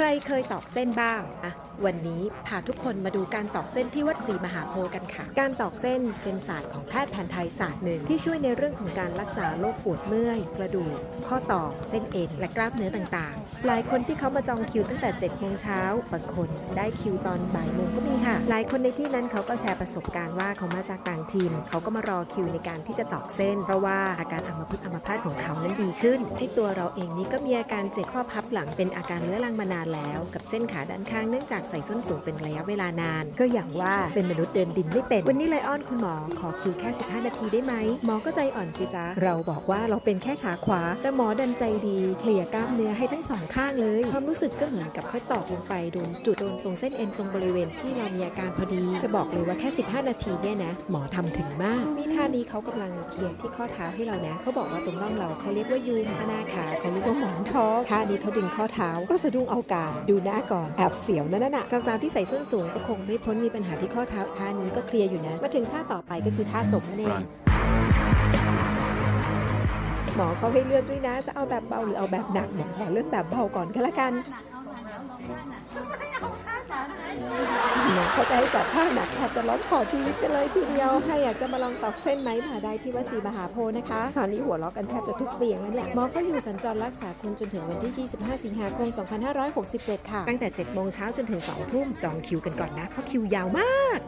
ใครเคยตอกเส้นบ้างอะ วันนี้พาทุกคนมาดูการตอกเส้นที่วัดศรีมหาโพธิ์กันค่ะ การตอกเส้นเป็นศาสตร์ของแพทย์แผนไทยศาสตร์หนึ่ง ที่ช่วยในเรื่องของการรักษาโรคปวดเมื่อย กระดูก ข้อต่อ เส้นเอ็น และกล้ามเนื้อต่างๆ หลายคนที่เขามาจองคิวตั้งแต่7โมงเช้าบางคนได้คิวตอนบ่ายโมงก็มีค่ะ หลายคนในที่นั้นเขาก็แชร์ประสบการณ์ว่าเขามาจากต่างถิ่นเขาก็มารอคิวในการที่จะตอกเส้น เพราะว่าอาการอัมพฤกษ์อัมพาตของเขานั้นดีขึ้นไอตัวเราเองนี่ก็มีอาการเจ็บข้อพับหลังเป็นอาการเรื้อรังมานานแล้ว กับเส้นขาด้านข้างเนื่องจากใส่ส้นสูงเป็นระยะเวลานาน ก็อย่างว่าเป็นมนุษย์เดินดินไม่เป็น วันนี้เลยอ้อนคุณหมอขอคิวแค่ 15 นาทีได้ไหมหมอก็ใจอ่อนสิจ๊ะเราบอกว่าเราเป็นแค่ขาขวา แต่หมอดันใจดีเคลียร์กล้ามเนื้อให้ทั้งสองข้างเลย ความรู้สึกก็เหมือนกับค่อยตอกลงไปโดนจุดโดนตรงเส้นเอ็นตรงบริเวณที่เรามีอาการพอดี จะบอกเลยว่าแค่ 15 นาทีเนี่ยนะ หมอทำถึงมากนี่ท่านี้เขากำลังเคลียร์ที่ข้อเท้าให้เรานะเขาบอกว่าตรงน่องเราเขาเรียกว่ายูงหน้าขาเขาเรียกว่าหมอนท้องท่านี้เขาดึงข้อเท้าก็สะดุ้งเอาการดูหน้าก่อนแอบเสียวนั่นน่ะสาวๆที่ใส่ส้นสูงก็คงไม่พ้นมีปัญหาที่ข้อเท้าท่านี้ก็เคลียร์อยู่นะ มาถึงท่าต่อไปก็คือท่าจบนั่นเอง หมอเขาให้เลือกด้วยนะ จะเอาแบบเบาหรือเอาแบบหนักหมอขอเลือกแบบเบาก่อนก็แล้วกันหมอ เขาจะให้จัดท่าหนักอาจจะร้องขอชีวิตกันเลยทีเดียวใครอยากจะมาลองตอกเส้นไหมมาได้ที่วัดศรีมหาโพธิ์นะคะตอนนี้หัวเราะกันแทบจะทุกเตียงแล้วเนี่ยหมอเขาอยู่สัญจรรักษาคนจนถึงวันที่ 25 สิงหาคม 2567 ค่ะ ตั้งแต่ 7 โมงเช้าจนถึง 2 ทุ่มจองคิวกันก่อนนะ เพราะคิวยาวมาก